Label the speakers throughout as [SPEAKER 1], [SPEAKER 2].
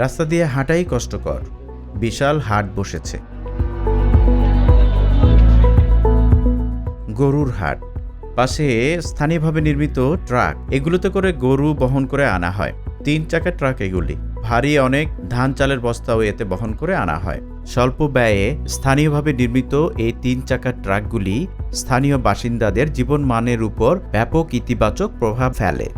[SPEAKER 1] রাস্তা দিয়ে হাঁটাই কষ্টকর। বিশাল হাট বসেছে। গরুর হাট। পাশে স্থানীয়ভাবে নির্মিত ট্রাক। এগুলোতে করে গরু বহন করে আনা হয়। তিন চাকা ট্রাক এগুলি। ভারী অনেক ধান চালের বস্তাও এতে বহন করে আনা হয়। স্বল্প ব্যয়ে স্থানীয়ভাবে নির্মিত এই তিন চাকার ট্রাকগুলি স্থানীয় বাসিন্দাদের জীবনমানের উপর ব্যাপক ইতিবাচক প্রভাব ফেলে।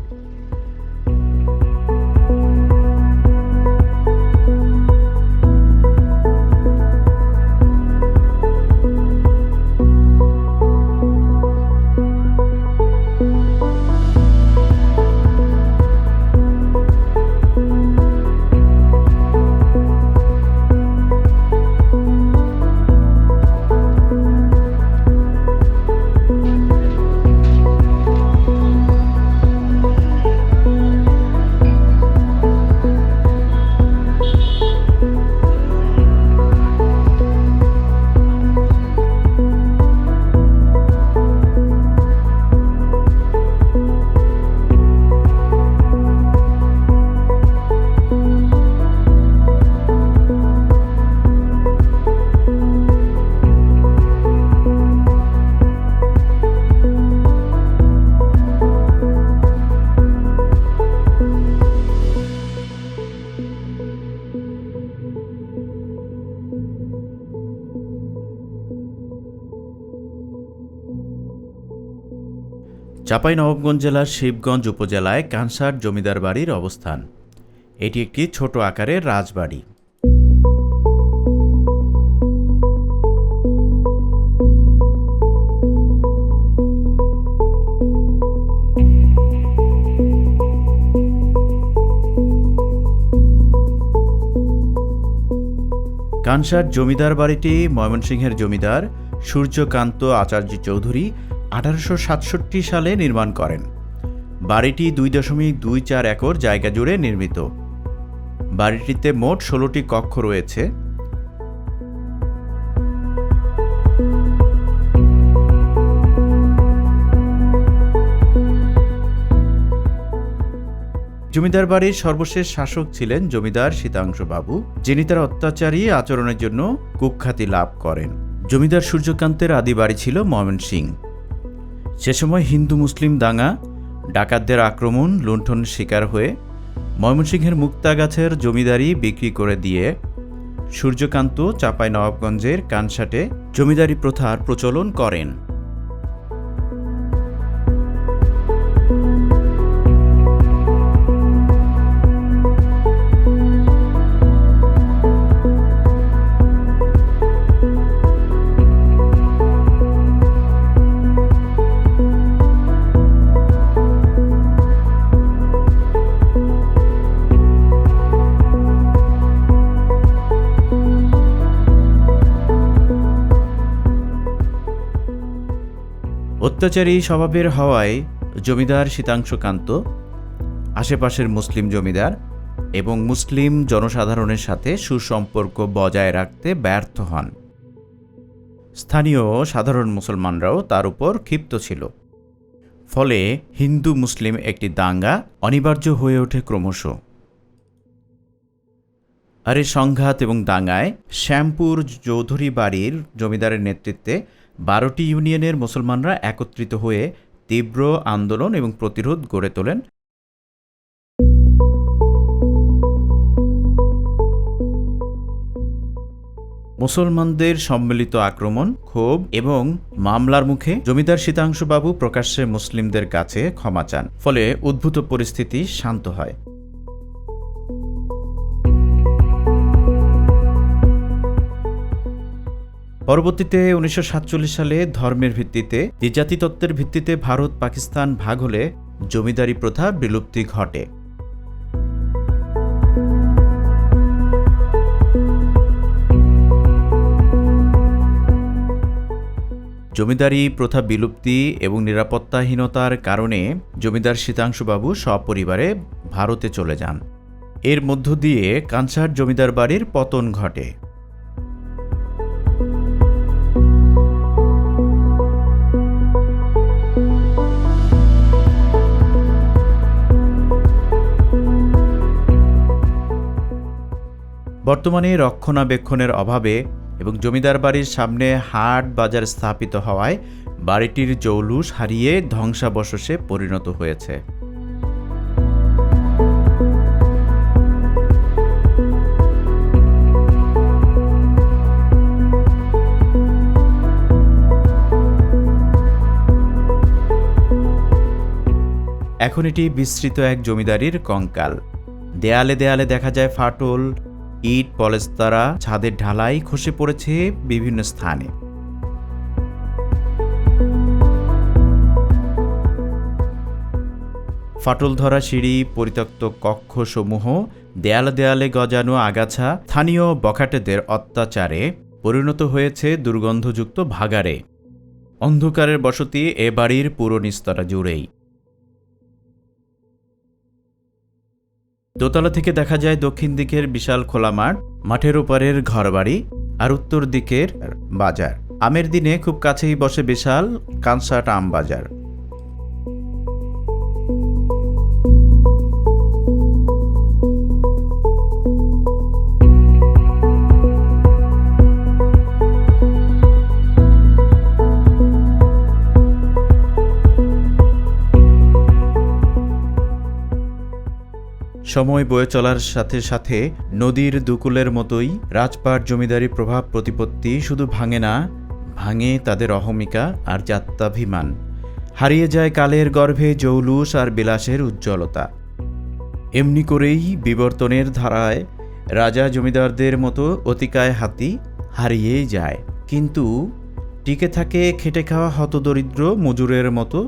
[SPEAKER 1] চাঁপাইনবাবগঞ্জ জেলার শিবগঞ্জ উপজেলায় কানসার জমিদার বাড়ির অবস্থান। এটি একটি ছোট আকারের রাজবাড়ি। কানসার জমিদার বাড়িটি ময়মনসিংহের জমিদার সূর্যকান্ত আচার্য চৌধুরী আঠারোশো সাতষট্টি সালে নির্মাণ করেন। বাড়িটি দুই দশমিক দুই চার একর জায়গা জুড়ে নির্মিত। বাড়িটিতে মোট ষোলোটি কক্ষ রয়েছে। জমিদার বাড়ির সর্বশেষ শাসক ছিলেন জমিদার শীতাংশু বাবু যিনি তার অত্যাচারী আচরণের জন্য কুখ্যাতি লাভ করেন। জমিদার সূর্যকান্তের আদি বাড়ি ছিল ময়মনসিং সে সময় হিন্দু মুসলিম দাঙ্গা, ডাকাতদের আক্রমণ, লুণ্ঠন শিকার হয়ে ময়মনসিংহের মুক্তাগাছের জমিদারি বিক্রি করে দিয়ে সূর্যকান্ত চাপাই নবাবগঞ্জের কানসাটে জমিদারি প্রথার প্রচলন করেন। অত্যাচারী স্বভাবের হওয়ায় জমিদার শীতাংশকান্ত আশেপাশের মুসলিম জমিদার এবং মুসলিম জনসাধারণের সাথে সুসম্পর্ক বজায় রাখতে ব্যর্থ হন। স্থানীয় সাধারণ মুসলমানরাও তার উপর ক্ষিপ্ত ছিল। ফলে হিন্দু মুসলিম একটি দাঙ্গা অনিবার্য হয়ে ওঠে ক্রমশ। আর এই সংঘাত এবং দাঙ্গায় শ্যামপুর চৌধুরী বাড়ির জমিদারের নেতৃত্বে বারোটি ইউনিয়নের মুসলমানরা একত্রিত হয়ে তীব্র আন্দোলন এবং প্রতিরোধ গড়ে তোলেন। মুসলমানদের সম্মিলিত আক্রমণ, ক্ষোভ এবং মামলার মুখে জমিদার শীতাংশুবাবু প্রকাশ্যে মুসলিমদের কাছে ক্ষমা চান, ফলে উদ্ভূত পরিস্থিতি শান্ত হয়। পরবর্তীতে উনিশশো সাতচল্লিশ সালে ধর্মের ভিত্তিতে দ্বিজাতি তত্ত্বের ভিত্তিতে ভারত পাকিস্তান ভাগ হলে জমিদারি প্রথা বিলুপ্তি ঘটে। জমিদারি প্রথা বিলুপ্তি এবং নিরাপত্তাহীনতার কারণে জমিদার শীতাংশুবাবু সপরিবারে ভারতে চলে যান। এর মধ্য দিয়ে কানসার জমিদার বাড়ির পতন ঘটে। বর্তমানে রক্ষণাবেক্ষণের অভাবে এবং জমিদার বাড়ির সামনে হাট বাজার স্থাপিত হওয়ায় বাড়িটির জৌলুস হারিয়ে ধ্বংসাবশেষে পরিণত হয়েছে। এখন এটি বিস্তৃত এক জমিদারির কঙ্কাল। দেয়ালে দেয়ালে দেখা যায় ফাটল ইট পলেস্তারা ছাদের ঢালাই খসে পড়েছে বিভিন্ন স্থানে। ফাটল ধরা সিঁড়ি, পরিত্যক্ত কক্ষসমূহ, দেয়ালে দেয়ালে গজানো আগাছা, স্থানীয় বখাটেদের অত্যাচারে পরিণত হয়েছে দুর্গন্ধযুক্ত ভাগারে অন্ধকারের বসতি এ বাড়ির পুরো নিস্তরা জুড়েই। দোতলা থেকে দেখা যায় দক্ষিণ দিকের বিশাল খোলা মাঠ, মাঠের ওপারের ঘরবাড়ি আর উত্তর দিকের বাজার। আমের দিনে খুব কাছেই বসে বিশাল কানসাট আম বাজার। সময় বয়ে চলার সাথে সাথে নদীর দুকুলের মতোই রাজপাট জমিদারি প্রভাব প্রতিপত্তি শুধু ভাঙে না, ভাঙে তাদের অহমিকা আর যাত্রাভিমান হারিয়ে যায় কালের গর্ভে জৌলুস আর বিলাসের উজ্জ্বলতা। এমনি করেই বিবর্তনের ধারায় রাজা জমিদারদের মতো অতিকায় হাতি হারিয়েই যায়। কিন্তু টিকে থাকে খেটে খাওয়া হতদরিদ্র মজুরের মতো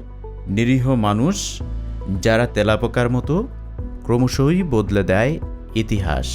[SPEAKER 1] নিরীহ মানুষ যারা তেলাপোকার মতো ক্রমশই বদলে দেয় ইতিহাস।